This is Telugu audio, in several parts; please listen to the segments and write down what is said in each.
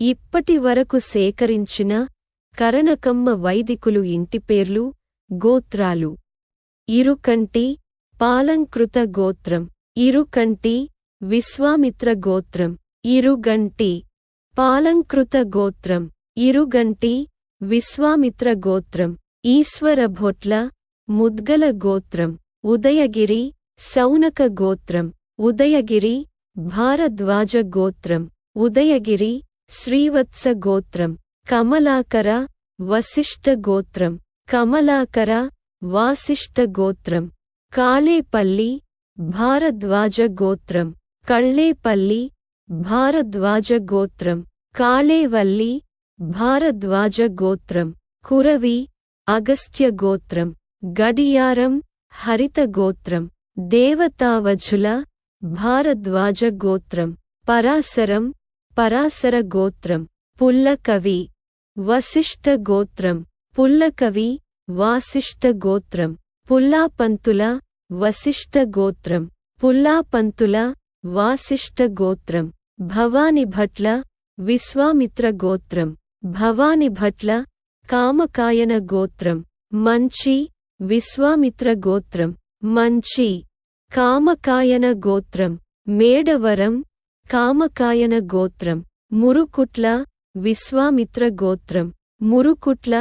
ఇప్పటి వరకు సేకరించిన కరణకమ్మ వైదికులు ఇంటిపేర్లు గోత్రాలు. ఇరుకంటి పాలంకృత గోత్రం. ఇరుకంటి విశ్వామిత్ర గోత్రం. ఇరుగంటి పాలంకృత గోత్రం. ఇరుగంటి విశ్వామిత్ర గోత్రం. ఈశ్వరభొట్ల ముద్గల గోత్రం. ఉదయగిరి శౌనక గోత్రం. ఉదయగిరి భారద్వాజ గోత్రం. ఉదయగిరి శ్రీవత్స గోత్రం కమలాకర వశిష్ఠ గోత్రం కమలాకర వాసిష్ఠ గోత్రం కాళేపల్లి భారద్వాజ గోత్రం కళ్ళేపల్లి భారద్వాజ గోత్రం కాళేవల్లి భారద్వాజ గోత్రం కురవి అగస్త్య గోత్రం గడియారం హరిత గోత్రం దేవతావజుల భారద్వాజ గోత్రం పరాశరం పరాశర గోత్రం పుల్లకవి వశిష్ఠ గోత్రం పుల్లకవి వాసిష్ఠ గోత్రం పుల్లాపంతుల వశిష్ఠ గోత్రం పుల్లాపంతుల వాసిష్ఠ గోత్రం భవానిభట్ల విశ్వామిత్ర గోత్రం భవానిభట్ల కామకాయన గోత్రం మంచి విశ్వామిత్ర గోత్రం మంచి కామకాయన గోత్రం మేడవరం కామకాయన గోత్రం మురుకుట్ల విశ్వామిత్ర గోత్రం మురుకుట్ల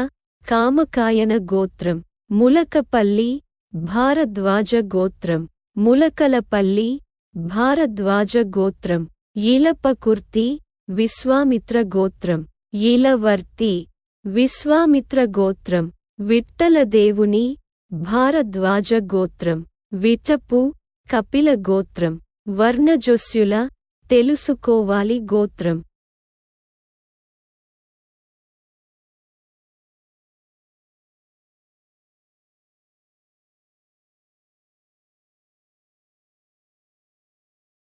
కామకాయన గోత్రం ములకపల్లి భారద్వాజ గోత్రం ములకలపల్లి భారద్వాజ గోత్రం ఈలపకుర్తి విశ్వామిత్ర గోత్రం ఈలవర్తి విశ్వామిత్ర గోత్రం విట్టలదేవుని భారద్వాజ గోత్రం విటపు కపిల గోత్రం వర్ణజొస్యుల తెలుసుకోవాలి గోత్రం.